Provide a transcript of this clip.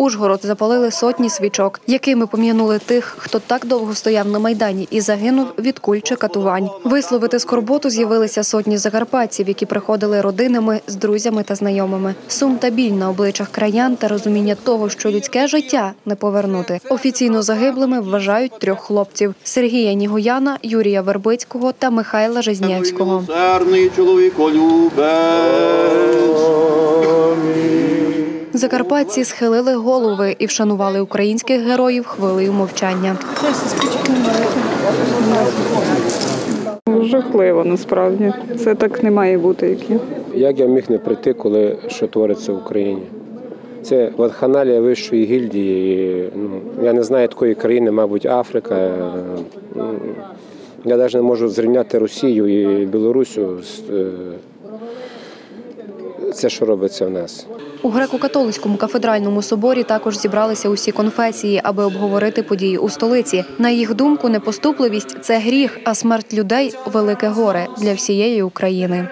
Ужгород запалили сотні свічок, якими пом'янули тих, хто так довго стояв на майдані і загинув від куль чи катувань. Висловити скорботу з'явилися сотні закарпатців, які приходили родинами з друзями та знайомими. Сум та біль на обличчях краян та розуміння того, що людське життя не повернути. Офіційно загиблими вважають трьох хлопців: Сергія Нігояна, Юрія Вербицького та Михайла Жизнєвського. Милосердний чоловіколюбець. Закарпатці схилили голови і вшанували українських героїв хвилею мовчання. Жахливо насправді. Це так не має бути. Як. Як я міг не прийти, коли що твориться в Україні? Це вакханалія вищої гільдії. Ну, я не знаю такої країни, мабуть, Африка. Я навіть не можу зрівняти Росію і Білорусю. з, е, Це, що робиться в нас. У греко-католицькому кафедральному соборі також зібралися усі конфесії, аби обговорити події у столиці. На їх думку, непоступливість це гріх, а смерть людей велике горе для всієї України.